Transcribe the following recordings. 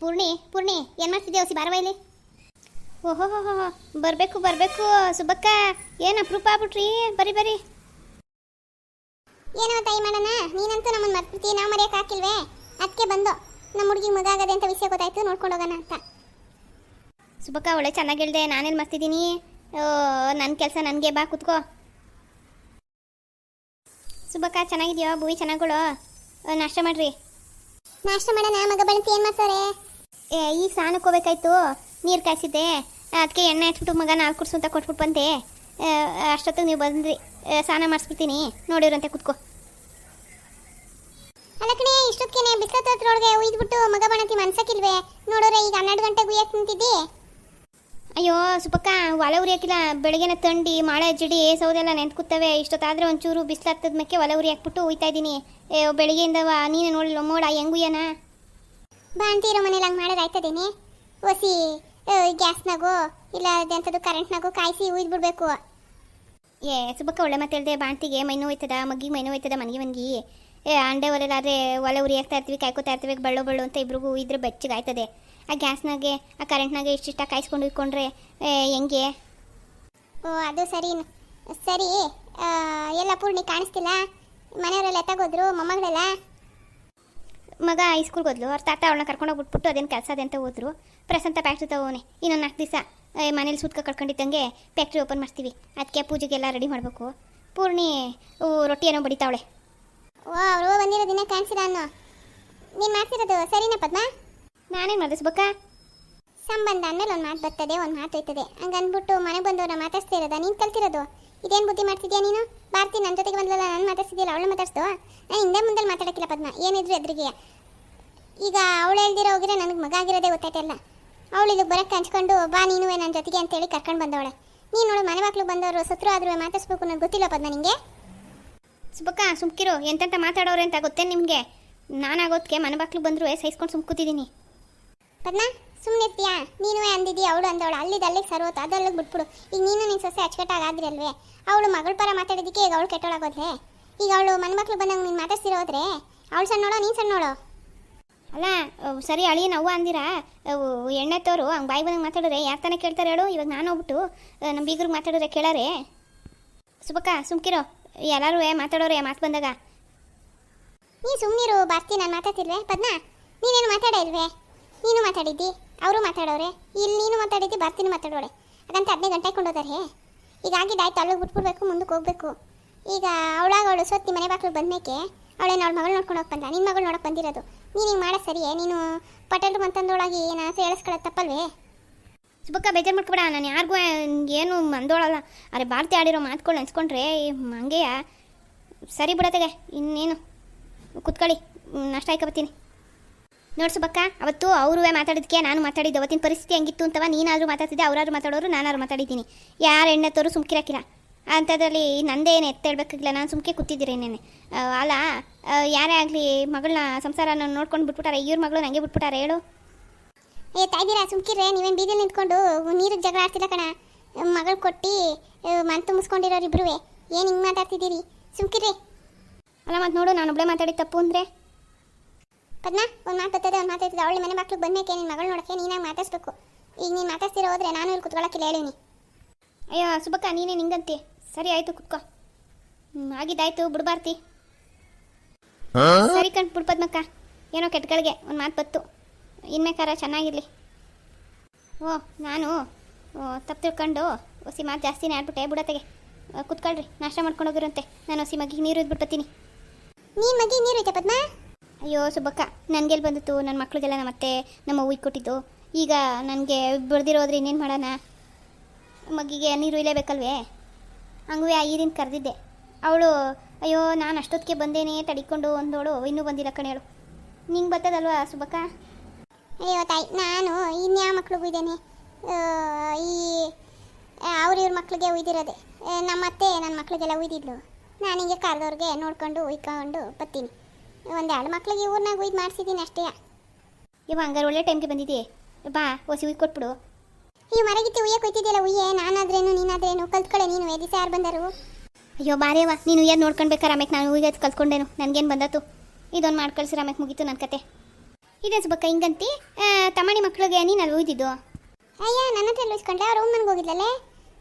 ಪೂರ್ಣಿ ಪೂರ್ಣಿ ಏನು ಮಾಡ್ತಿದ್ಯಾ ಸಿ ಬಾರವ ಇಲ್ಲಿ? ಓಹೋ ಹೋ ಹೋ ಬರಬೇಕು ಬರಬೇಕು ಸುಬ್ಬಕ್ಕ ಏನು ಅಪರೂಪ ಆಗ್ಬಿಟ್ರಿ? ಬರಿ ಬರಿ. ಏನೋ ತಾಯಿ ಮಾಡೋಣ ನೀನಂತೂ ನಮ್ಮನ್ನು ಮರ್ತ್ಬಿಡ್ತೀವಿ ನಾವು ಮರೆಯಕ್ಕೆ ಹಾಕಿಲ್ವೇ? ಅದಕ್ಕೆ ಬಂದು ನಮ್ಮ ಹುಡುಗಿ ಮಗ ಆಗದೆ ಅಂತ ವಿಷಯ ಗೊತ್ತಾಯ್ತು ನೋಡ್ಕೊಂಡು ಹೋಗೋಣ ಅಂತ. ಸುಬ್ಬಕ್ಕ ಒಳ್ಳೆ ಚೆನ್ನಾಗಿ ಹೇಳ್ದೆ ನಾನೇನು ಮಾಡ್ತಿದ್ದೀನಿ ನನ್ನ ಕೆಲಸ ನನಗೆ ಬಾ ಕುತ್ಕೋ. ಸುಬ್ಬಕ್ಕ ಚೆನ್ನಾಗಿದ್ಯೋ ಭೂವಿ ಚೆನ್ನಾಗಳು ನಾಷ್ಟ ಮಾಡ್ರಿ. ನಾಷ್ಟ ಮಾಡೋಣ, ಮಗ ಬಳಸಿ ಏನು ಮಾಡ್ತಾರೆ? ಏ ಈಗ ಸ್ನಾನಕ್ಕೆ ಹೋಗ್ಬೇಕಾಯ್ತು, ನೀರು ಕಾಯಿಸಿದ್ದೆ. ಅದಕ್ಕೆ ಎಣ್ಣೆ ಹಚ್ಬಿಟ್ಟು ಮಗ ನಾಲ್ಕು ಕುರ್ಸು ಅಂತ ಕೊಟ್ಬಿಟ್ಟು ಬಂದೆ. ಅಷ್ಟೊತ್ತಿಗೆ ನೀವು ಬಂದ್ರಿ. ಸ್ನಾನ ಮಾಡಿಸ್ಬಿಡ್ತೀನಿ. ನೋಡಿರಂತೆ ಕುತ್ಕೋ. ಅಲ್ಲ ಕಣೆ ಇಷ್ಟೊತ್ತಿಗೆ ಬಿಸ್ಲತ್ತೊಳಗೆ ಉಯ್ದ್ಬಿಟ್ಟು ಮಗ ಬಣತಿ ಮನ್ಸಕ್ಕಿಲ್ವೇ? ನೋಡೋರೆ, ಈಗ ಹನ್ನೆರಡು ಗಂಟೆಗೆ ಉಯ್ಯಕ್ಕೆ ನಿಂತಿದ್ದಿ. ಅಯ್ಯೋ ಸುಪಕ್ಕ ಒಲೆ ಉರಿಯಾಕಿಲ್ಲ ಬೆಳಗ್ಗೆನ ತಂಡಿ ಮಾಳೆ ಜಿಡಿ ಸೌದೆಲ್ಲ ನೆಂತ್ ಕೂತವೆ ಇಷ್ಟೊತ್ತಾದ್ರೆ ಒಂಚೂರು ಬಿಸಿಲು ಹತ್ತದ ಮೇಲೆ ಒಲೆ ಉರಿ ಹಾಕ್ಬಿಟ್ಟು ಹೋಯ್ತಾ ಇದ್ದೀನಿ. ಏ ಬೆಳಗ್ಗೆಯಿಂದವ ನೀನು ನೋಡಿಲ್ಲ ಮೋಡ ಹೆಂಗುಯ್ಯನ? ಬಾ ಅಂತೀರೋ ಮನೇಲಿ ಹಂಗೆ ಮಾಡೋದು ಆಯ್ತದೇನೆ? ಒಸಿ ಗ್ಯಾಸ್ನಾಗೋ ಇಲ್ಲ ಅದೆಂಥದ್ದು ಕರೆಂಟ್ನಾಗೋ ಕಾಯಿಸಿ ಉಯ್ದ್ಬಿಡ್ಬೇಕು. ಏ ಸುಬಕ್ಕ ಒಳ್ಳೆ ಮತ್ತೆ ಹೇಳಿದೆ. ಬಾಂತಿಗೆ ಮೈನು ಹೋಯ್ತದ ಮಗ್ಗಿಗೆ ಮೈ ಹೋಯ್ತದ ಮನೆಗೆ ಮನ್ಗಿ ಏ ಅಂಡೆ ಒಲೆಲಾದ್ರೆ ಒಲೆ ಉರಿ ಹಾಕ್ತಾ ಇರ್ತೀವಿ ಕಾಯ್ಕೋತಾ ಇರ್ತೀವಿ ಬಳ್ಳು ಬಳ್ಳು ಅಂತ ಇಬ್ರಿಗೂ ಇದ್ರೆ ಬೆಚ್ಚಗೆ ಆಯ್ತದೆ ಆ ಗ್ಯಾಸ್ನಾಗೆ ಆ ಕರೆಂಟ್ನಾಗೆ ಇಷ್ಟಿಷ್ಟ ಕಾಯಿಸ್ಕೊಂಡು ಇಟ್ಕೊಂಡ್ರೆ ಹೆಂಗೆ? ಓ ಅದು ಸರಿ. ಸರಿ ಎಲ್ಲ ಪೂರ್ಣಿ ಕಾಣಿಸ್ತಿಲ್ಲ? ಮನೆಯವರೆಲ್ಲ ತಗೋದ್ರು ಮೊಮ್ಮಗಳೆಲ್ಲ? ಮಗ ಹೈಸ್ಕೂಲ್ಗೆ ಹೋದ್ಲು. ಅವ್ರ ತಾತ ಅವಳನ್ನ ಕರ್ಕೊಂಡೋಗಿ ಬಿಟ್ಬಿಟ್ಟು ಅದೇನು ಕೆಲಸ ಅದೇ ಅಂತ ಹೋದ್ರು. ಪ್ರಸಂತ ಫ್ಯಾಕ್ಟ್ರಿ ತಗೋನೆ ಇನ್ನೊಂದು ನಾಲ್ಕು ದಿವಸ ಮನೇಲಿ ಸುತ್ಕ ಕಳ್ಕೊಂಡಿದ್ದಂಗೆ ಫ್ಯಾಕ್ಟ್ರಿ ಓಪನ್ ಮಾಡ್ತೀವಿ. ಅದಕ್ಕೆ ಪೂಜೆಗೆಲ್ಲ ರೆಡಿ ಮಾಡಬೇಕು. ಪೂರ್ಣಿ ಓ, ರೊಟ್ಟಿ ಏನೋ ಬಡಿತಾವಳೆ. ಓ ಅವರು ಬಂದಿರೋ ದಿನ ಕಾಣಿಸಿಲ್ಲ ಅನ್ನೋ. ನೀನು ಮಾಡ್ತಿರೋದು ಸರಿನಾ ಪದ್ಮ? ನಾನೇನು ಬಕ್ಕ? ಸಂಬಂಧ ಅಂದಮೇಲೆ ಒಂದು ಮಾತು ಬರ್ತದೆ ಒಂದು ಮಾತು ಹೋಯ್ತದೆ. ಹಂಗಂದ್ಬಿಟ್ಟು ಮನೆಗೆ ಮಾತಾಡ್ಸ್ತಾ ಇರೋದ? ನೀನು ಕಲ್ತಿರೋದು? ಇದೇನು ಬುದ್ಧಿ ಮಾಡ್ತಿದ್ಯಾ ನೀನು? ಬಾರ್ತಿ ನನ್ನ ಜೊತೆಗೆ ಬಂದಲ್ಲ ನಾನು ಮಾತಾಡ್ಸಿದ್ಯಲ್ಲ ಅವಳು ಮಾತಾಡ್ಸ್ದು? ನಾನು ಹಿಂದೆ ಮುಂದೆ ಮಾತಾಡೋಕ್ಕಿಲ್ಲ ಪದ್ಮ ಏನಿದ್ರು ಎದುರಿಗೆ. ಈಗ ಅವಳು ಹೇಳ್ದಿರೋ ಹೋಗಿದ್ರೆ ನನಗೆ ಮಗ ಆಗಿರೋದೇ ಗೊತ್ತಾಯ್ತಲ್ಲ ಅವಳು ಇದಕ್ಕೆ ಬರೋಕ್ಕೆ ಹಂಚ್ಕೊಂಡು ಬಾ ನೀನು ನನ್ನ ಜೊತೆಗೆ ಅಂತೇಳಿ ಕರ್ಕೊಂಡು ಬಂದವಳೆ. ನೀನು ನೋಡು ಮನೆ ಮಕ್ಳು ಬಂದವರು ಸತ್ರು ಆದರೂ ಮಾತಾಡ್ಸ್ಬೇಕು ನನಗೆ ಗೊತ್ತಿಲ್ಲ ಪದ್ಮ ನಿಂಗೆ? ಸುಬ್ಬಕ್ಕ ಸುಮ್ಕಿರು ಎಂತೆಂಥ ಮಾತಾಡೋರು ಅಂತ ಗೊತ್ತೇ ನಿಮಗೆ? ನಾನಾಗೋದಕ್ಕೆ ಮನೆ ಬಾಕ್ಲು ಬಂದರೂ ಸಹಿಸ್ಕೊಂಡು ಸುಮ್ ಕೂತಿದ್ದೀನಿ ಪದ್ಮ ಸುಮ್ಮನೆ ಇರ್ತೀಯಾ? ನೀನು ಅಂದಿದ್ದೀಯ ಅವಳು ಅಂದವಳು. ಅಲ್ಲಿದ್ದ ಅಲ್ಲಿಗೆ ಸರ್ವತ್ತು ಅದಲ್ಲಿಗೆ ಬಿಟ್ಬಿಡು. ಈಗ ನೀನು ನಿನ್ನ ಸೊಸೆ ಅಚ್ಚುಕಟ್ಟಾಗಿ ಆದ್ರಿ ಅಲ್ವೇ ಅವಳು ಮಗಳ ಪರ ಮಾತಾಡಿದ್ದಕ್ಕೆ ಈಗ ಅವಳು ಕೆಟ್ಟೋಳಾಗೋದ್ಲೆ ಈಗ ಅವಳು ಮನೆ ಮಕ್ಳು ಬಂದಂಗೆ ನೀನು ಮಾತಾಡ್ಸಿರೋದ್ರೆ? ಅವಳು ಸಣ್ಣೋಳೋ ನೀನು ಸಣ್ಣೋಳೋ? ಅಲ್ಲ ಸರಿ ಅಳಿ ನವ್ವ ಅಂದಿರಾ? ಎಣ್ಣೆ ತೋರು ಹಂಗೆ ಬಾಯಿ ಬಂದಂಗೆ ಮಾತಾಡಿದ್ರೆ ಯಾರು ತಾನೇ ಕೇಳ್ತಾರೆ ಹೇಳು? ಇವಾಗ ನಾನು ಹೋಗ್ಬಿಟ್ಟು ನಮ್ಮ ಬೀಗ್ರಿಗೆ ಮಾತಾಡಿದ್ರೆ ಕೇಳಾರೆ? ಸುಬಕ್ಕ ಸುಮ್ಕಿರೋ. ಎಲ್ಲರೂ ಮಾತಾಡೋರೆ ಮಾತು ಬಂದಾಗ. ನೀ ಸುಮ್ಮನಿರು ಬರ್ತೀನಿ ನಾನು ಮಾತಾಡ್ತಿಲ್ವೇ? ಪದ್ಮ ನೀನೇನು ಮಾತಾಡ ಇಲ್ವೇ? ನೀನು ಮಾತಾಡಿದ್ದಿ? ಅವರು ಮಾತಾಡೋರೆ? ಇಲ್ಲಿ ನೀನು ಮಾತಾಡಿದ್ದಿ, ಬರ್ತೀನಿ ಮಾತಾಡೋಳೆ ಅದಂತ ಹದಿನೈದು ಗಂಟೆ ಕೊಂಡೋದಾರೆ ಈಗ ಆಗಿದ್ದಾಯ್ತು ಅಲ್ಲಿಗೆ ಬಿಟ್ಬಿಡ್ಬೇಕು, ಮುಂದಕ್ಕೆ ಹೋಗ್ಬೇಕು. ಈಗ ಅವಳಾಗ ಅವಳು ಸೊತ್ತಿ ಮನೆ ಬಾಕ್ಲು ಬಂದಮೇಕೆ ಅವಳೇನು ಅವಳ ಮಗಳು ನೋಡ್ಕೊಂಡು ಹೋಗಿ ಬಂದ. ನಿನ್ನ ಮಗಳು ನೋಡಕ್ಕೆ ಬಂದಿರೋದು. ನೀನು ಹಿಂಗೆ ಮಾಡೋ ಸರಿಯೇ? ನೀನು ಪಟೇಲ್ರು ಮಂತಂದೊಳಗೆ ನಾನು ಹೇಳಿಸ್ಕೊಳ್ಳೋದು ತಪ್ಪಲ್ವೇ? ಸುಬಕ್ಕ ಬೇಜಾರು ಮಾಡ್ಕೊಬೇಡ, ನಾನು ಯಾರಿಗೂ ಏನು ಮಂದೋಳಲ್ಲ. ಅರೆ ಭಾರತಿ ಆಡಿರೋ ಮಾತುಗಳು ಅನ್ಸ್ಕೊಂಡ್ರೆ ಹಂಗೆಯ? ಸರಿ ಬಿಡತ್ತಗೆ ಇನ್ನೇನು? ಕುತ್ಕೊಳ್ಳಿ, ನಾಷ್ಟ ಆಯ್ಕೊಬತ್ತೀನಿ ನೋಡು ಸುಬಕ್ಕ ಅವತ್ತು ಅವರು ಮಾತಾಡಿದ್ಕೆ ನಾನು ಮಾತಾಡಿದ್ದೆ ಅವತ್ತಿನ ಪರಿಸ್ಥಿತಿ ಹೆಂಗಿತ್ತು ಅಂತವ ನೀನಾದರೂ ಮಾತಾಡ್ತಿದ್ದೆ ಅವರಾದ್ರು ಮಾತಾಡೋರು ನಾನಾದ್ರು ಮಾತಾಡಿದ್ದೀನಿ. ಯಾರು ಎಣ್ಣೆ ತೋರು ಸುಮ್ಕಿರಾಕಿಲ್ಲ ಅಂಥದ್ರಲ್ಲಿ ನಂದೇ ಏನು ಎತ್ತೇಳ್ಬೇಕಾಗಿಲ್ಲ ನಾನು ಸುಮ್ಕೆ ಕೂತಿದ್ದೀರೇನೇನೆ ಅಲ್ಲ ಆ, ಯಾರೇ ಆಗಲಿ ಮಗಳನ್ನ ಸಂಸಾರನ ನೋಡ್ಕೊಂಡು ಬಿಟ್ಬಿಟ್ಟಾರೆ ಇವ್ರ ಮಗಳು ನಂಗೆ ಬಿಟ್ಬಿಟ್ಟಾರೆ ಹೇಳು. ಏ ತಾಯ್ದಿರಾ ಸುಮ್ಕಿರೆ ನೀವೇನು ಬೀದಿಲಿ ನಿಂತ್ಕೊಂಡು ನೀರು ಜಗಳ ಆಡ್ತಿಲ್ಲ ಕಣ. ಮಗಳು ಕೊಟ್ಟು ಮನ್ ಮುಸ್ಕೊಂಡಿರೋರು ಇಬ್ರು ಏನು ಹಿಂಗೆ ಮಾತಾಡ್ತಿದ್ದೀರಿ? ಸುಮ್ಕಿರ್ರಿ. ಅಲ್ಲ ಮತ್ತೆ ನೋಡು ನಾನು ಒಬ್ಬಳೇ ಮಾತಾಡಿದ ತಪ್ಪು ಅಂದರೆ? ಪದ್ಮ ಒಂದು ಮಾತು ಬರ್ತದೆ ಒಂದು ಮಾತು ಇರ್ತದೆ ಅವಳಿ ಮನೆ ಮಕ್ಳು ಬಂದಕ್ಕೆ ನಿನ್ನ ಮಗಳು ನೋಡಕ್ಕೆ ನೀನಾಗಿ ಮಾತಾಡ್ಸ್ಬೇಕು. ಈಗ ನೀನು ಮಾತಾಡ್ತಿರೋ ಹೋದ್ರೆ ನಾನು ಇಲ್ಲಿ ಕುತ್ಕೊಳ್ಳೋಕ್ಕಿಲ್ಲ ಹೇಳಿನಿ. ಅಯ್ಯೋ ಸುಬಕ್ಕ ನೀನೇ ನಿಂಗಂತಿ. ಸರಿ ಆಯ್ತು ಕುತ್ಕೋ. ಆಗಿದ್ದಾಯ್ತು ಬಿಡ್ಬಾರ್ತಿ. ಸರಿ ಕಣ್ ಬಿಡ್ ಪದ್ಮಕ್ಕ. ಏನೋ ಕೆಟ್ಟಗಳಿಗೆ ಒಂದು ಮಾತು ಬತ್ತು. ಇನ್ಮೇಕಾರ ಚೆನ್ನಾಗಿರಲಿ. ಓ ನಾನು ತಪ್ಪು ತಿಳ್ಕೊಂಡು ಹೊಸಿ ಮಾತು ಜಾಸ್ತಿನೇ ಆಡ್ಬಿಟ್ಟೆ ಬಿಡತ್ತೆಗೆ ಕುತ್ಕೊಳ್ರಿ ನಾಷ್ಟ ಮಾಡ್ಕೊಂಡು ಹೋಗಿರಂತೆ ನಾನು ಹೊಸಿ ಮಗಿಗೆ ನೀರು ಇದ್ಬಿಟ್ಟು ಬರ್ತೀನಿ. ನೀನು ಮಗಿ ನೀರು ಐತೆ ಪದ್ಮ? ಅಯ್ಯೋ, ಸುಬ್ಬಕ್ಕ ನನಗೆಲ್ಲಿ ಬಂದಿತ್ತು ನನ್ನ ಮಕ್ಳಿಗೆಲ್ಲ ನಮ್ಮ ಅತ್ತೆ ನಮ್ಮ ಅವ್ವಿಗೆ ಕೊಟ್ಟಿದ್ದು. ಈಗ ನನಗೆ ಬಿಡ್ದಿರೋದ್ರೆ ಇನ್ನೇನು ಮಾಡೋಣ? ಮಗಿಗೆ ನೀರು ಇಲೇಬೇಕಲ್ವೇ ಹಂಗೂ ಆ ಕರೆದಿದ್ದೆ. ಅವಳು, ಅಯ್ಯೋ, ನಾನು ಅಷ್ಟೊತ್ತಿಗೆ ಬಂದೇನೆ ತಡಿಕೊಂಡು ಒಂದೋಳು ಇನ್ನೂ ಬಂದಿಲ್ಲ ಕಣೆ ಹೇಳು ನಿಂಗೆ ಬರ್ತದಲ್ವಾ ಸುಬ್ಬಕ್ಕ? ಅಯ್ಯೋ, ತಾಯಿ, ನಾನು ಇನ್ಯಾವ ಮಕ್ಳಿಗೂ ಇದ್ದೇನೆ. ಈ, ಅವ್ರ ಇವ್ರ ಮಕ್ಳಿಗೆ ಉಯ್ದಿರೋದೆ. ನಮ್ಮ ಅತ್ತೆ ನನ್ನ ಮಕ್ಳಿಗೆಲ್ಲ ಉಯ್ದಿದ್ಲು. ನಾನು ಹಿಂಗೆ ಕರೆದವ್ರಿಗೆ ನೋಡ್ಕೊಂಡು, ಉಯ್ಕೊಂಡು ಬರ್ತೀನಿ ಒಂದೆರಡು ಮಕ್ಳಿಗೆ ಊರ್ನಾಗ ಒಯ್ದು ಮಾಡಿಸಿದ್ದೀನಿ ಅಷ್ಟೇ. ಇವ ಹಂಗಾರೆ ಒಳ್ಳೆ ಟೈಮ್ಗೆ ಬಂದಿದ್ದೆ ಬಾ ಹೊಸಿ ಉಯ್ ಕೊಟ್ಬಿಡು. ಈ ಮರಗಿತ್ತಿ ಉಯ್ಯ ಕೊಯ್ತಿದ್ದಿಲ್ಲ ಉಯ್ಯೆ? ನಾನಾದ್ರೇನು, ನೀನಾದ್ರೇನು? ಕಲ್ತ್ಕೊಳ್ಳೆ ನೀನು ದಿವಸ ಯಾರು ಬಂದರು. ಅಯ್ಯೋ ಬಾರೇವ ನೀನು ಏನು ನೋಡ್ಕೊಳ್ಬೇಕಾರೆ ಆಮೇಲೆ ನಾನು ಉಯ್ಯದು ಕಲ್ತ್ಕೊಂಡೇನು. ನನಗೇನು ಬಂದತ್ತು? ಇದೊಂದು ಮಾಡ್ಕೊಳ್ಸಿ ಆಮೇಲೆ ಮುಗೀತು ನನ್ನ ಕತೆ. ಇದೇ ಸುಬ್ಬಕ್ಕ, ಹಿಂಗಂತಿ ತಮ್ಮಣಿ ಮಕ್ಕಳಿಗೆ ನೀನು ಅಲ್ಲಿ ಉಯ್ದಿದ್ದು? ಅಯ್ಯ ನನ್ನ ಹತ್ರ ಅವ್ರ ರೂಮ್ ನನಗೆ ಹೋಗಿದ್ಲಲ್ಲೇ?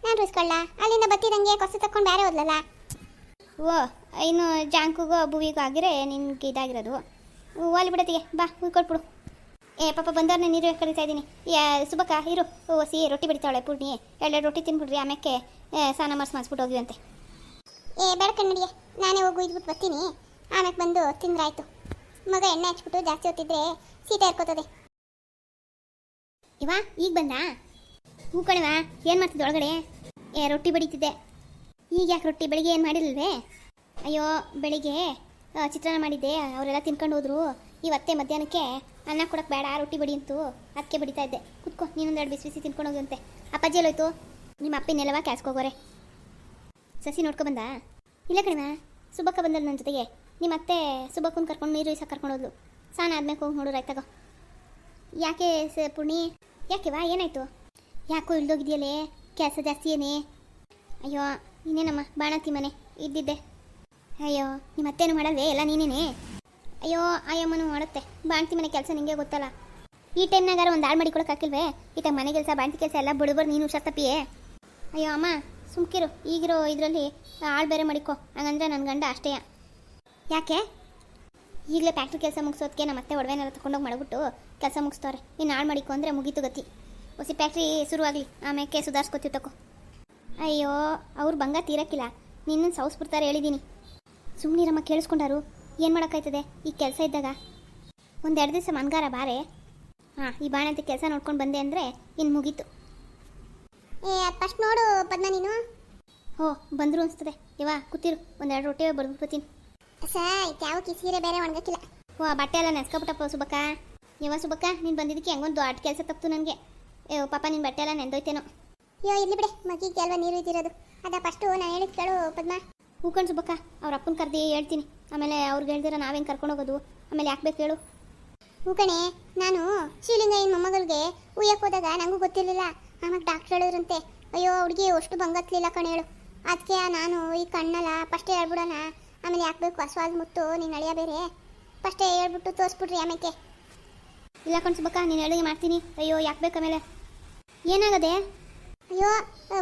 ನಾನು ಲೂಸ್ಕೊಳ್ಳ ಅಲ್ಲಿಂದ ಬತ್ತಿದಂಗೆ, ಕೊಸ ತಕೊಂಡು ಬೇರೆ ಹೋದ್ಲಲ್ಲ? ಓ ಇನ್ನು ಜಾಂಕುಗೋ ಭುವಿಗೂ ಆಗಿರೆ ನಿನ್ಗೆ ಇದಾಗಿರೋದು. ಅಲ್ಲಿ ಬಿಡತ್ತಿಗೆ ಬಾ ಹೂ ಕೊಟ್ಬಿಡು. ಏ ಪಾಪ ಬಂದವ್ರನ್ನ ನೀರು ಕರಿತಾ ಇದ್ದೀನಿ. ಯಾ ಸುಬಕ್ಕ ಇರು. ಸಿ ರೊಟ್ಟಿ ಬಿಡ್ತಾವಳೆ ಪೂರ್ಣಿ ಎರಡು ರೊಟ್ಟಿ ತಿನ್ಬಿಡ್ರಿ ಆಮೇಲೆ ಏ, ಸ್ನಾನ ಮಾಡಿಸಿ ಮಾಡಿಸ್ಬಿಟ್ಟು ಹೋಗಿವಂತೆ ಏ ಬೇಡ ಕಣ್ಣಿಡಿಯ ನಾನೇ ಹೋಗಿ ಇದ್ಬಿಟ್ಟು ಬರ್ತೀನಿ. ಆಮೇಲೆ ಬಂದು ತಿಂದ್ರಾಯ್ತು. ಮಗ ಎಣ್ಣೆ ಹಚ್ಬಿಟ್ಟು ಜಾಸ್ತಿ ಹೊತ್ತಿದ್ರೆ ಸೀತೆ ಇರ್ಕೋತದೆ ಇವಾ ಈಗ ಬಂದ? ಹೂ ಕಣವ ಏನು ಮಾಡ್ತಿದ್ದೆ ಒಳಗಡೆ? ಏ ರೊಟ್ಟಿ ಬಡಿತಿದ್ದೆ. ಈಗ ಯಾಕೆ ರೊಟ್ಟಿ ಬೆಳಿಗ್ಗೆ ಏನು ಮಾಡಿಲ್ವೇ? ಅಯ್ಯೋ, ಬೆಳಿಗ್ಗೆ ಚಿತ್ರಾನ್ನ ಮಾಡಿದ್ದೆ. ಅವರೆಲ್ಲ ತಿನ್ಕೊಂಡು ಹೋದ್ರು. ಇವತ್ತೇ ಮಧ್ಯಾಹ್ನಕ್ಕೆ ಅನ್ನ ಕೊಡಕ್ಕೆ ಬೇಡ, ರೊಟ್ಟಿ ಬಡಿ ಅಂತೂ. ಅದಕ್ಕೆ ಬಡಿತಾ ಇದ್ದೆ. ಕುತ್ಕೋ ನೀನೊಂದೆರಡು ಬಿಸಿ ಬಿಸಿ ತಿನ್ಕೊಂಡು ಹೋಗಂತೆ ಅಪ್ಪಾಜಿ ಎಲ್ಲೋಯ್ತು? ನಿಮ್ಮ ಅಪ್ಪಿನೆಲ್ಲವ ಕ್ಯಾಸ್ಕೋಗೋರೆ ಸಸಿ ನೋಡ್ಕೊ ಬಂದಾ? ಇಲ್ಲ ಕಣಿಮ, ಸುಬ್ಬಕ್ಕ ಬಂದಲ್ಲ ನನ್ನ ಜೊತೆಗೆ. ನಿಮ್ಮ ಅತ್ತೆ ಸುಬ್ಬಕ್ಕನ ಕರ್ಕೊಂಡು ನೀರು ಇಸಕ್ಕೆ ಕರ್ಕೊಂಡು ಹೋದ್ಲು. ಸ್ನಾನ ಆದ್ಮೇಲೆ ಹೋಗಿ ನೋಡೋರು ತಗೋ ಯಾಕೆ ಸ ಪುಣಿ ಯಾಕೆವಾ ಏನಾಯ್ತು? ಯಾಕೋ ಇಳ್ದೋಗಿದೆಯಲ್ಲೇ ಕೆಲಸ ಜಾಸ್ತಿ ಏನೇ? ಅಯ್ಯೋ ಇನ್ನೇನಮ್ಮ ಬಾಣತಿ ಮನೆ. ಇದ್ದಿದ್ದೆ. ಅಯ್ಯೋ ನಿಮ್ಮ ಅತ್ತೇನು ಮಾಡಲ್ವೇ? ಎಲ್ಲ ನೀನೇನೆ? ಅಯ್ಯೋ ಆಯಮ್ಮನು ಮಾಡುತ್ತೆ. ಬಾಣ್ತಿ ಮನೆ ಕೆಲಸ ನಿಂಗೆ ಗೊತ್ತಲ್ಲ. ಈ ಟೈಮ್ನಾಗಾರ ಒಂದು ಹಾಳು ಮಾಡಿಕೊಳಕ್ಕೆ ಹಾಕಿಲ್ವೇ? ಈತ ಮನೆ ಕೆಲಸ, ಬಾಣ್ತಿ ಕೆಲಸ ಎಲ್ಲ ಬಡಬರ್ ನೀನು ಹುಷಾರ್ ತಪ್ಪಿಯೇ? ಅಯ್ಯೋ, ಅಮ್ಮ, ಸುಮ್ಕಿರು. ಈಗಿರೋ ಇದರಲ್ಲಿ ಆಳು ಬೇರೆ ಮಾಡಿಕೊ. ಹಂಗಂದ್ರೆ ನನ್ನ ಗಂಡ ಅಷ್ಟೇ ಯಾಕೆ? ಈಗಲೇ ಫ್ಯಾಕ್ಟ್ರಿ ಕೆಲಸ ಮುಗಿಸೋದಕ್ಕೆ ನಮ್ಮ ಅತ್ತೆ ಒಡವೆನೆಲ್ಲ ತಗೊಂಡೋಗಿ ಮಾಡಿಬಿಟ್ಟು ಕೆಲಸ ಮುಗಿಸ್ತವ್ರೆ. ಇನ್ನು ಹಾಳು ಮಾಡಿಕೊ ಅಂದರೆ ಮುಗೀತು ಗತಿ. ಹೊಸಿ ಫ್ಯಾಕ್ಟ್ರಿ ಶುರುವಾಗಲಿ. ಆಮೇಲೆ ಸುಧಾರಿಸ್ಕೊತೀವಿ ತಕೋ. ಅಯ್ಯೋ ಅವ್ರು ಬಂಗ ತೀರಕ್ಕಿಲ್ಲ. ನಿನ್ನನ್ನು ಸೌಸ್ಬಿಡ್ತಾರೆ ಹೇಳಿದ್ದೀನಿ ಸುಮ್ಮನಿರಮ್ಮ ಕೇಳಿಸ್ಕೊಂಡಾರು. ಏನು ಮಾಡೋಕ್ಕಾಯ್ತದೆ ಈ ಕೆಲಸ ಇದ್ದಾಗ? ಒಂದೆರಡು ದಿವಸ ಮನ್ಗಾರ ಬಾರೆ. ಹಾಂ ಈ ಬಾಣಂತಿ ಕೆಲಸ ನೋಡ್ಕೊಂಡು ಬಂದೆ ಅಂದರೆ ಇನ್ನು ಮುಗೀತು. ಏ ಫಸ್ಟ್ ನೋಡು ಪದ್ಮ ನೀನು. ಓ ಬಂದರು ಅನಿಸ್ತದೆ. ಇವಾ ಕೂತಿರು. ಒಂದೆರಡು ರೊಟ್ಟಿ ಬರ್ಬಿಟ್ಬಿಡ್ತೀನಿ. ಸಾಯ್ತು ಯಾವ ಸೀರೆ ಬೇರೆ ಒಣಗಕ್ಕಿಲ್ಲ. ಓ ಆ ಬಟ್ಟೆ ಎಲ್ಲ ನೆನ್ಸ್ಕೊಬಿಟ್ಟಪ್ಪ ಸುಬಕ್ಕ ಯವ ಸುಬಕ್ಕ ನೀನು ಬಂದಿದ್ದಕ್ಕೆ ಹೆಂಗೊಂದು ದೊಡ್ಡ ಕೆಲಸ ತಪ್ಪು ನನಗೆ. ಏ ಪಾಪ ನಿನ್ನ ಬಟ್ಟೆ ಎಲ್ಲ ನೆಂದೋಯ್ತೇನೋ. ಅಯ್ಯೋ ಇರ್ಲಿ ಬಿಡೆ. ಮಗಿಗೆ ಅಲ್ವಾ ನೀರು ಇದ್ದಿರೋದು. ಅದ ಫಸ್ಟು ನಾನು ಹೇಳಿದ್ ಕೇಳು ಪದ್ಮ. ಹೂಕಂಡು ಸುಬ್ಬಕ್ಕ ಅವ್ರ ಅಪ್ಪನ ಕರ್ದು ಹೇಳ್ತೀನಿ. ಆಮೇಲೆ ಅವ್ರಿಗೆ ಹೇಳ್ದಿರ ನಾವೇನು ಕರ್ಕೊಂಡು ಹೋಗೋದು? ಆಮೇಲೆ ಯಾಕೆ ಬೇಕು ಹೇಳು. ಹೂಕಣೆ ನಾನು ಶಿವಲಿಂಗಯ್ಯನ ಮೊಮ್ಮಗಳಿಗೆ ಉಯ್ಯಕ್ಕೆ ಹೋದಾಗ ನನಗೂ ಗೊತ್ತಿರಲಿಲ್ಲ. ಆಮೇಲೆ ಡಾಕ್ಟ್ರ್ ಹೇಳಿದ್ರಂತೆ. ಅಯ್ಯೋ ಹುಡುಗಿ ಅಷ್ಟು ಬಂಗತ್ಲಿಲ್ಲ ಕಣೆ ಹೇಳು. ಅದಕ್ಕೆ ನಾನು ಈ ಕಣ್ಣಲ್ಲ ಫಸ್ಟೇ ಹೇಳ್ಬಿಡೋಣ. ಆಮೇಲೆ ಯಾಕೆ ಬೇಕು? ಹಸುವಾದ ಮುತ್ತು ನೀನು ಅಳಿಯ ಬೇರೆ. ಫಸ್ಟೇ ಹೇಳ್ಬಿಟ್ಟು ತೋರಿಸ್ಬಿಡ್ರಿ ಆಮೇಲೆ ಇಲ್ಲ ಕಣ್ ಸುಬ್ಬಕ್ಕ ನೀನು ಹೇಳಿ ಮಾಡ್ತೀನಿ. ಅಯ್ಯೋ ಯಾಕೆ ಬೇಕು ಆಮೇಲೆ? ಏನಾಗದೆ? ಅಯ್ಯೋ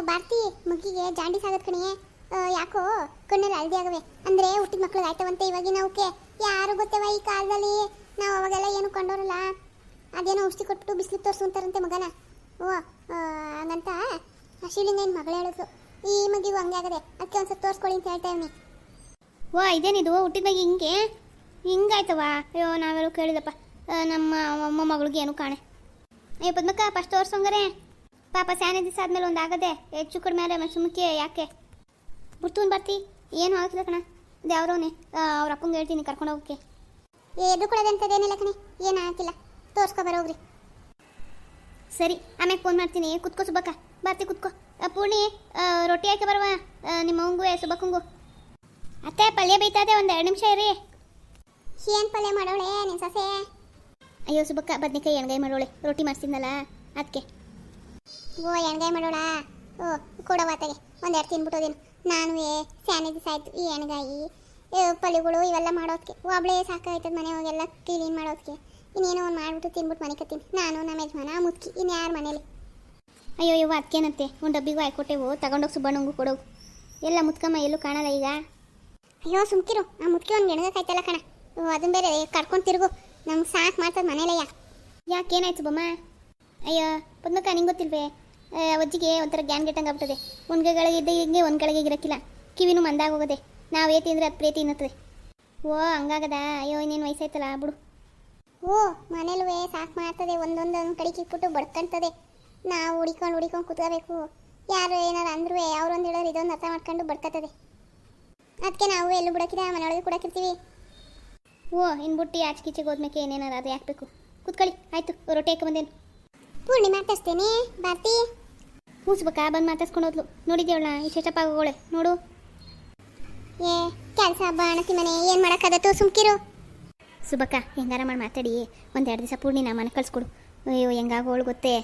ಭಾರತಿ ಮಗಿಗೆ ಜಾಂಡೀಸ್ ಆಗತ್ ಕಣೆ. ಯಾಕೋ ಕಣ್ಣಲ್ಲಿ ಹಳದಿ ಆಗವೆ. ಅಂದ್ರೆ ಹುಟ್ಟಿದ ಮಕ್ಕಳು ಆಯ್ತವಂತೆ ಇವಾಗಿನ ಅವಕ್ಕೆ. ಯಾರು ಗೊತ್ತವ ಈ ಕಾಲದಲ್ಲಿ? ನಾವು ಅವಾಗೆಲ್ಲ ಏನು ಕಂಡೋರಲ್ಲ. ಅದೇನೋ ಔಷಧಿ ಕೊಟ್ಬಿಟ್ಟು ಬಿಸಿಲು ತೋರಿಸು ಅಂತಾರಂತೆ ಮಗನ. ಓ ಹಂಗಂತ ಶಿವಲಿಂಗ ಏನು ಮಗಳು ಹೇಳಿದ್ರು ಈ ಮಗಿಗೂ ಹಂಗೆ ಆಗದೆ. ಅದಕ್ಕೆ ಒಂದ್ಸತಿ ತೋರಿಸ್ಕೊಳ್ಳಿ ಅಂತ ಹೇಳ್ತಾ ಇವ್ನಿ. ಓ, ಇದೇನಿದು? ಹುಟ್ಟಿದಾಗ ಹಿಂಗೆ? ಹಿಂಗಾಯ್ತವ? ಅಯ್ಯೋ, ನಾವೆಲ್ಲೂ ಕೇಳಿದಪ್ಪ. ನಮ್ಮ ಅಮ್ಮ ಮಗಳಿಗೆ ಏನು ಕಾಣೆ. ಅಯ್ಯೋ, ಪದ್ಮಕ್ಕ ಫಸ್ಟ್ ತೋರ್ಸಂಗಾರೆ ಪಾಪ ಸ್ಯಾನೆ ದಿವಸ ಆದ್ಮೇಲೆ ಒಂದು ಆಗದೆ ಹೆಚ್ಚು ಕಡಿಮೆ ಆದರೆ ಮತ್ತೆ ಸುಮ್ಮಕ್ಕೆ ಯಾಕೆ? ಬಿಡ್ತೂನ್ ಬರ್ತಿ ಏನು ಆಗಿಲ್ಲ ಕಣ. ಅದು ಯಾವ್ರೋನೆ ಅವ್ರ ಅಪ್ಪಂಗೆ ಹೇಳ್ತೀನಿ ಕರ್ಕೊಂಡು ಹೋಗಕ್ಕೆ. ಎದು ಏನಿಲ್ಲ ಕಣೆ. ಏನು ಆಗಿಲ್ಲ ತೋರಿಸ್ಕೊ ಬರೋಗ್ರಿ ಸರಿ ಆಮೇಲೆ ಫೋನ್ ಮಾಡ್ತೀನಿ. ಕುತ್ಕೋ ಸುಬ್ಬಕ್ಕ. ಬರ್ತಿ ಕುತ್ಕೋ. ಪೂರ್ಣಿ ರೊಟ್ಟಿ ಹಾಕಿ ಬರುವ. ನಿಮ್ಮ ಹಂಗುವೆ ಸುಬ್ಬಕ್ಕಂಗು. ಅತ್ತೆ ಪಲ್ಯ ಬೈತಾದೆ ಒಂದು ಎರಡು ನಿಮಿಷ ಇರಿ. ಏನು ಪಲ್ಯ ಮಾಡೋಳೆ ನಿನ್ನ ಸೊಸೆ? ಅಯ್ಯೋ ಸುಬ್ಬಕ್ಕ ಬದ್ನಿಕಾಯಿ ಎಣ್ಗಾಯಿ ಮಾಡೋಳೆ. ರೊಟ್ಟಿ ಮಾಡಿಸಿದ್ನಲ್ಲ ಅದಕ್ಕೆ ಓ ಎಣ್ಗಾಯಿ ಮಾಡೋಣ. ಓ ಕೊಡವಾತಾಗೆ ಒಂದೆರಡು ತಿನ್ಬಿಟ್ಟೋದೇನು ನಾನು ಏ ದಿವಸ ಸಾಯ್ತು ಈ ಎಣ್ಗಾಯಿ. ಪಳಿಗಳು ಇವೆಲ್ಲ ಮಾಡೋದಕ್ಕೆ ಒಬ್ಳೇ ಸಾಕಾಯ್ತದ ಮನೆ ಹೋಗೆಲ್ಲ ಕ್ಲೀನ್ ಮಾಡೋದಕ್ಕೆ ಇನ್ನೇನೋ ಒಂದು ಮಾಡಿಬಿಟ್ಟು ತಿನ್ಬಿಟ್ಟು ಮನೆ ಕತ್ತೀನಿ. ನಾನು ನಮ್ಮ ಯಜಮಾನ ಇನ್ಯ ಯಾರು ಮನೇಲಿ? ಅಯ್ಯೋ ಇವು ಅದಕ್ಕೇನಂತೆ ಒಂದು ಡಬ್ಬಿಗೂ ಹಾಕೊಟ್ಟೆವು ತಗೊಂಡೋಗಿ ಸುಬ್ಬಣ್ಣಂಗೂ ಕೊಡೋಗು ಎಲ್ಲ ಮುತ್ಕಮ್ಮ ಎಲ್ಲೂ ಕಾಣಲ್ಲ ಈಗ. ಅಯ್ಯೋ ಸುಮ್ಕಿರು. ಆ ಮುತ್ಕಿ ಒಂದು ಎಣ್ಗಾಯ್ತಲ್ಲ ಕಣ. ಓ, ಅದನ್ನ ಬೇರೆ ಕರ್ಕೊಂಡು ತಿರುಗು. ನಮ್ಗೆ ಸಾಕು ಮಾಡ್ತದೆ ಮನೇಲಯ್ಯ. ಯಾಕೇನಾಯ್ತು ಬಮ್ಮ ಅಯ್ಯೋ ಪದ್ಮಕ್ಕ ನಿಂಗೆ ಗೊತ್ತಿಲ್ವೇ? ಅಜ್ಜಿಗೆ ಒಂಥರ ಗ್ಯಾನ್ ಗೆಟ್ಟಂಗೆ ಆಗ್ತದೆ ಒಂದು ಇದ್ದ ಹಿಂಗೆ ಒಂದು ಕೆಳಗೆ ಇರಕ್ಕಿಲ್ಲ. ಕಿವಿನೂ ಮಂದಾಗೋಗದೆ ನಾವು ಏತಿ ಅಂದ್ರೆ ಅದು ಪ್ರೀತಿ ಇನ್ನತ್ತದೆ. ಓ ಹಂಗಾಗದ? ಅಯ್ಯೋ ಇನ್ನೇನು ವಯಸ್ಸಾಯ್ತಲ್ಲ ಬಿಡು ಓ ಮನೇಲೂ ಸಾಕು ಮಾಡ್ತದೆ ಒಂದೊಂದು ಕಡೆ ಕಿಕ್ಕ್ಬಿಟ್ಟು ಬಡ್ಕಂತದೆ. ನಾವು ಹುಡಿಕೊಂಡು ಹುಡಿಕೊಂಡು ಕೂತ್ಕೋಬೇಕು. ಯಾರು ಏನಾರು ಅಂದ್ರೂ ಅವ್ರೊಂದು ಹೇಳೋರು ಇದೊಂದು ಅರ್ಥ ಮಾಡ್ಕೊಂಡು ಬಡ್ಕತ್ತದೆ ಅದಕ್ಕೆ ನಾವು ಎಲ್ಲೂ ಬಿಡಕ್ಕಿದ ಮನೆಯೊಳಗೆ ಕೊಡೋಕಿರ್ತೀವಿ. ಓ ಇನ್ನು ಬುಟ್ಟಿ ಕಿಚಿಗೆ ಹೋದ್ಮೇಕೆ ಏನೇನಾರು ಅದು ಹಾಕ್ಬೇಕು ಕೂತ್ಕೊಳ್ಳಿ ಆಯಿತು ರೊಟ್ಟಿ ಹಾಕಿ ಬಂದೇನು. ಪೂರ್ಣಿ ಮಾತಾಡ್ತೇನೆ ಬಾರ್ತಿ. ಮೂಸ್ಬೇಕಾ? ಬಂದು ಮಾತಾಡ್ಸ್ಕೊಂಡು ಹೋದ್ಲು. ನೋಡಿದ್ಯವಳ ಇಷ್ಟಪ್ಪ ಆಗೋಳೆ ನೋಡು. ಏ ಕೆಲಸ ಬಾಣತಿ ಮನೆ. ಏನು ಮಾಡೋಕ್ಕಾದತ್ತು ಸುಮ್ಕಿರು. ಸುಬಕ್ಕ ಹೆಂಗಾರ ಮಾಡಿ ಮಾತಾಡಿ. ಒಂದೆರಡು ದಿವಸ ಪೂರ್ಣಿನ ಮನೆ ಕಳ್ಸ್ಕೊಡು. ಅಯ್ಯೋ ಹೆಂಗಾಗೋಳು ಗೊತ್ತೇ?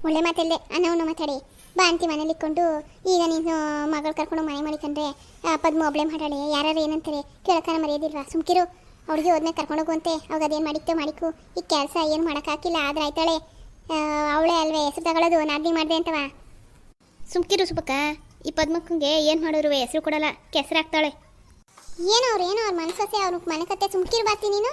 ಒಳ್ಳೆ ಮಾತಿಲ್ಲದೆ ಅನ್ನವನ್ನು ಮಾತಾಡಿ. ಬಾಂತಿ ಮನೇಲಿ ಇಕ್ಕೊಂಡು. ಈಗ ನೀನು ಮಗಳು ಕರ್ಕೊಂಡು ಮನೆ ಮಾಡಿಕೊಂಡ್ರೆ ಆ, ಪದ್ಮ ಒಬ್ಳೆ ಮಾತಾಡಿ. ಯಾರು ಏನಂತಾರೆ ಕೇಳಕ್ಕ ಮರ್ಯಾದಿಲ್ವಾ? ಸುಮ್ಕಿರು. ಅವ್ರಿಗೆ ಹೋದ್ಮೇಲೆ ಕರ್ಕೊಂಡೋಗುವಂತೆ ಅವಾಗ ಅದೇನು ಮಾಡಿತ್ತು ಮಾಡಿಕು. ಈ ಕೆಲಸ ಏನು ಮಾಡೋಕ್ಕಾಗಿಲ್ಲ ಆದ್ರೆ ಆಯ್ತಾಳೆ. ಅವಳೇ ಅಲ್ವೇ ಹೆಸರು ತಗೊಳ್ಳೋದು ನಾದ್ನಿ ಮಾಡಿದೆ ಅಂತವ. ಸುಮ್ಕಿರು ಸುಬ್ಬಕ್ಕ ಈ ಪದ್ಮಕ್ಕಂಗೆ ಏನು ಮಾಡೋರು ಹೆಸರು ಕೊಡಲ್ಲ ಕೆಸರಾಗ್ತಾಳೆ. ಏನೋ ಅವ್ರು ಏನೋ ಅವ್ರ ಮನಸ್ಸೆ ಅವ್ರ ಮನೆ ಕತ್ತೆ ಸುಮ್ಕಿರು ಬಾತಿ ನೀನು.